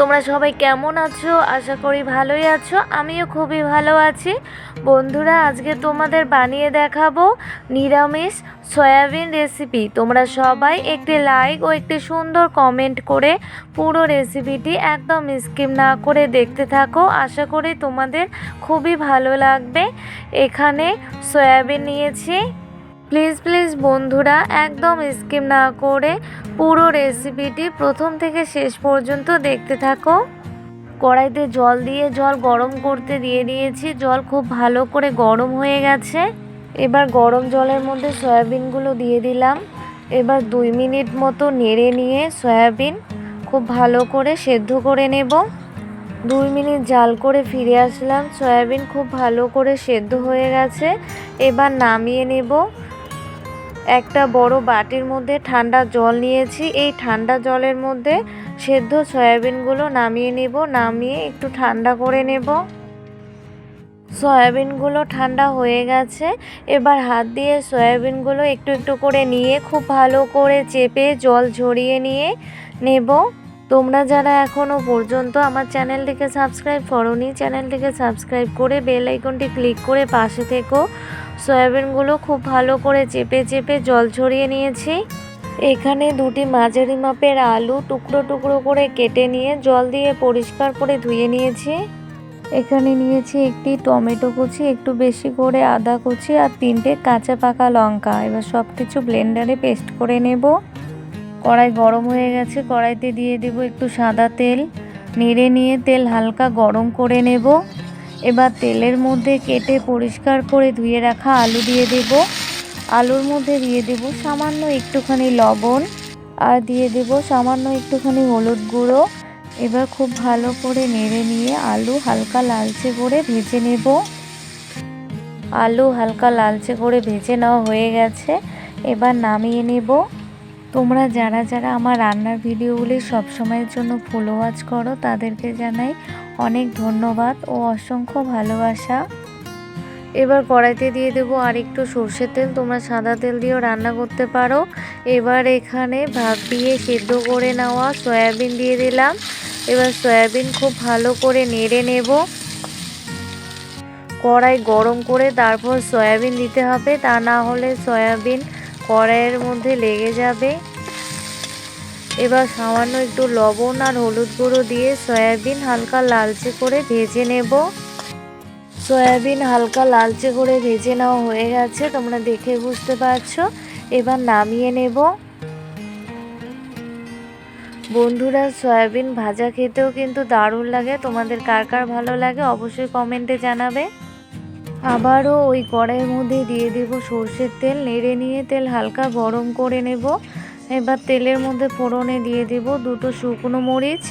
তোমরা সবাই কেমন আছো? আশা করি ভালোই আছো। আমিও খুবই ভালো আছি। বন্ধুরা, আজকে তোমাদের বানিয়ে দেখাবো নিরামিষ সয়াবিন রেসিপি। তোমরা সবাই একটি লাইক ও একটি সুন্দর কমেন্ট করে পুরো রেসিপিটি একদম স্কিপ না করে দেখতে থাকো। আশা করি তোমাদের খুবই ভালো লাগবে। এখানে সয়াবিন নিয়েছি প্লিজ প্লিজ বন্ধুরা একদম স্কিপ না করে পুরো রেসিপিটি প্রথম থেকে শেষ পর্যন্ত দেখতে থাকো। কড়াইতে জল দিয়ে, জল গরম করতে দিয়ে দিয়েছি। জল খুব ভালো করে গরম হয়ে গেছে। এবার গরম জলের মধ্যে সয়াবিনগুলো দিয়ে দিলাম। এবার দুই মিনিট মতো নেড়ে নিয়ে সয়াবিন খুব ভালো করে সেদ্ধ করে নেব। দুই মিনিট জাল করে ফিরে আসলাম। সয়াবিন খুব ভালো করে সেদ্ধ হয়ে গেছে। এবার নামিয়ে নেব। একটা বড় বাটির মধ্যে ঠান্ডা জল নিয়েছি। এই ঠান্ডা জলের মধ্যে সেদ্ধ সয়াবিনগুলো নামিয়ে নেব, নামিয়ে একটু ঠান্ডা করে নেব। সয়াবিনগুলো ঠান্ডা হয়ে গেছে। এবার হাত দিয়ে সয়াবিনগুলো একটু একটু করে নিয়ে, খুব ভালো করে চেপে জল ঝরিয়ে নিয়ে নেব। তোমরা যারা এখনও পর্যন্ত আমার চ্যানেলটিকে সাবস্ক্রাইব করনি, চ্যানেলটিকে সাবস্ক্রাইব করে বেল আইকনটি ক্লিক করে পাশে থেকো। সয়াবিনগুলো খুব ভালো করে চেপে চেপে জল ছড়িয়ে নিয়েছি। এখানে দুটি মাঝারি মাপের আলু টুকরো টুকরো করে কেটে নিয়ে জল দিয়ে পরিষ্কার করে ধুয়ে নিয়েছি। এখানে নিয়েছি একটি টমেটো কুচি, একটু বেশি করে আদা কুচি আর তিনটে কাঁচা পাকা লঙ্কা। এবার সব কিছু ব্লেন্ডারে পেস্ট করে নেব। কড়াই গরম হয়ে গেছে, কড়াইতে দিয়ে দেব একটু সাদা তেল। নেড়ে নিয়ে তেল হালকা গরম করে নেব। এবার তেলের মধ্যে কেটে পরিষ্কার করে ধুয়ে রাখা আলু দিয়ে দেব। আলুর মধ্যে দিয়ে দেব সামান্য একটুখানি লবণ আর দিয়ে দেব সামান্য একটুখানি হলুদ গুঁড়ো। এবার খুব ভালো করে নেড়ে নিয়ে আলু হালকা লালচে করে ভেজে নেব। আলু হালকা লালচে করে ভেজে নেওয়া হয়ে গেছে। এবার নামিয়ে নেব। তোমরা যারা যারা আমার রান্নার ভিডিওগুলি সবসময়ের জন্য ফলো ওয়াচ করো, তাদেরকে জানাই অনেক ধন্যবাদ ও অসংখ্য ভালোবাসা। এবার কড়াইতে দিয়ে দেবো আর একটু সর্ষের তেল, তোমরা সাদা তেল দিয়েও রান্না করতে পারো। এবার এখানে ভাগ দিয়ে সেদ্ধ করে নেওয়া সয়াবিন দিয়ে দিলাম। এবার সয়াবিন খুব ভালো করে নেড়ে নেব। কড়াই গরম করে তারপর সয়াবিন দিতে হবে, তা না হলে সয়াবিন কড়াইয়ের মধ্যে লেগে যাবে। এবার সামান্য একটু লবণ আর হলুদ গুঁড়ো দিয়ে সয়াবিন হালকা লালচে করে ভেজে নেব। সয়াবিন হালকা লালচে করে ভেজে নেওয়া হয়ে গেছে, তোমরা দেখে বুঝতে পারছ। এবার নামিয়ে নেব। বন্ধুরা, সয়াবিন ভাজা খেতেও কিন্তু দারুণ লাগে। তোমাদের কার কার ভালো লাগে অবশ্যই কমেন্টে জানাবে। আবারও ওই কড়াইয়ের মধ্যে দিয়ে দেব সর্ষের তেল, নেড়ে নিয়ে তেল হালকা গরম করে নেব। এবার তেলের মধ্যে ফোড়নে দিয়ে দেব দুটো শুকনো মরিচ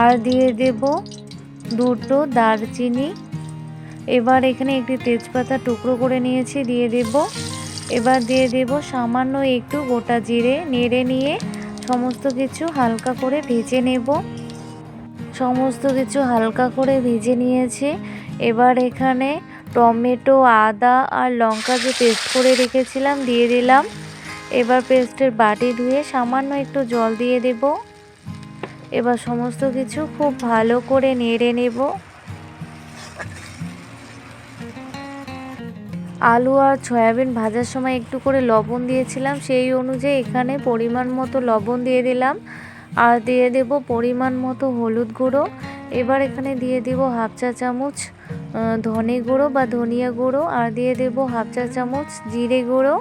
আর দিয়ে দেব দুটো দারচিনি। এবার এখানে একটি তেজপাতা টুকরো করে নিয়েছি, দিয়ে দেব। এবার দিয়ে দেব সামান্য একটু গোটা জিরে, নেড়ে নিয়ে সমস্ত কিছু হালকা করে ভেজে নেব। সমস্ত কিছু হালকা করে ভেজে নিয়েছি। এবার এখানে টমেটো, আদা আর লঙ্কা যে পেস্ট করে রেখেছিলাম, দিয়ে দিলাম। এবার পেস্টের বাটি ধুয়ে সামান্য একটু জল দিয়ে দেব। এবার সমস্ত কিছু খুব ভালো করে নেড়ে নেব। আলু আর সয়াবিন ভাজার সময় একটু করে লবণ দিয়েছিলাম, সেই অনুযায়ী এখানে পরিমাণ মতো লবণ দিয়ে দিলাম। আর দিয়ে দেব পরিমাণ মতো হলুদ গুঁড়ো। এবার এখানে দিয়ে দেব হাফ চা চামচ ধনে গুঁড়ো বা ধনিয়া গুঁড়ো, আর দিয়ে দেব হাফ চা চামচ জিরে গুঁড়ো।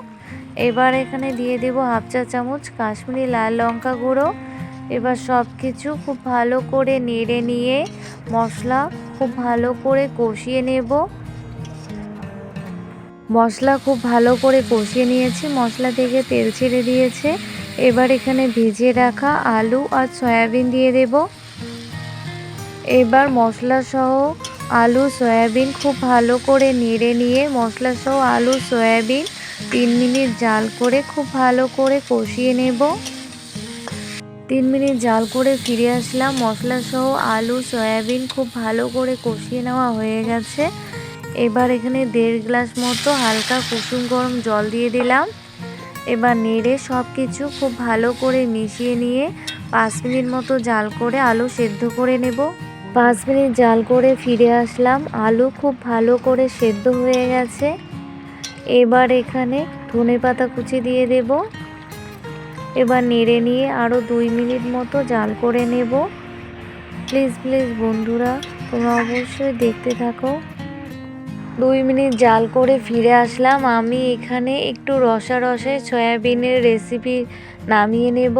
এবার এখানে দিয়ে দেব হাফ চা চামচ কাশ্মীরি লাল লঙ্কা গুঁড়ো। এবার সব কিছু খুব ভালো করে নেড়ে নিয়ে মশলা খুব ভালো করে কষিয়ে নেব। মশলা খুব ভালো করে কষিয়ে নিয়েছি, মশলা থেকে তেল ছেড়ে দিয়েছে। এবার এখানে ভেজে রাখা আলু আর সয়াবিন দিয়ে দেব। এবার মশলা সহ আলু, সয়াবিন খুব ভালো করে নেড়ে নিয়ে মশলা সহ আলু, সয়াবিন তিন মিনিট জাল করে খুব ভালো করে কষিয়ে নেব। তিন মিনিট জাল করে ফিরে আসলাম। মশলা সহ আলু, সয়াবিন খুব ভালো করে কষিয়ে নেওয়া হয়ে গেছে। এবার এখানে দেড় গ্লাস মতো হালকা কুসুম গরম জল দিয়ে দিলাম। এবার নেড়ে সব কিছু খুব ভালো করে মিশিয়ে নিয়ে পাঁচ মিনিট মতো জাল করে আলু সেদ্ধ করে নেব। পাঁচ মিনিট জাল করে ফিরে আসলাম। আলু খুব ভালো করে সেদ্ধ হয়ে গেছে। এবার এখানে ধনে পাতা কুচি দিয়ে দেব। এবার নেড়ে নিয়ে আরও দুই মিনিট মতো জাল করে নেব। প্লিজ প্লিজ বন্ধুরা, তোমরা অবশ্যই দেখতে থাকো। দুই মিনিট জাল করে ফিরে আসলাম। আমি এখানে একটু রসা রসে সয়াবিনের রেসিপি নামিয়ে নেব।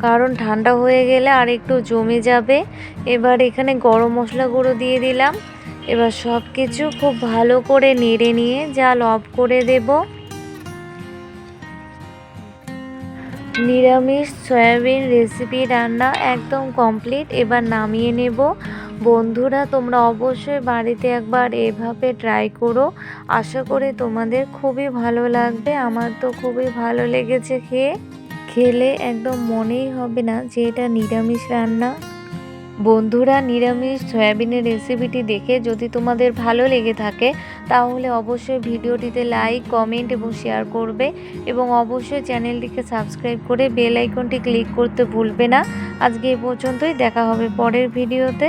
কারণ ঠান্ডা হয়ে গেলে আর একটু জমে যাবে। এবার এখানে গরম মশলা গুঁড়ো দিয়ে দিলাম। এবার সব কিছু খুব ভালো করে নেড়ে নিয়ে জাল অফ করে দেব। নিরামিষ সয়াবিন রেসিপি রান্না একদম কমপ্লিট। এবার নামিয়ে নেব। বন্ধুরা, তোমরা অবশ্যই বাড়িতে একবার এভাবে ট্রাই করো। আশা করি তোমাদের খুবই ভালো লাগবে। আমার তো খুবই ভালো লেগেছে খেয়ে। খেলে একদম মনেই হবে না যে এটা নিরামিষ রান্না। বন্ধুরা, নিরামিষ সয়াবিনের রেসিপিটি দেখে যদি তোমাদের ভালো লেগে থাকে, তাহলে অবশ্যই ভিডিওটিতে লাইক কমেন্ট এবং শেয়ার করবে এবং অবশ্যই চ্যানেলটিকে সাবস্ক্রাইব করে বেল আইকনটি ক্লিক করতে ভুলবে না। আজকে এ পর্যন্তই, দেখা হবে পরের ভিডিওতে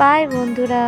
বাই বন্ধুরা।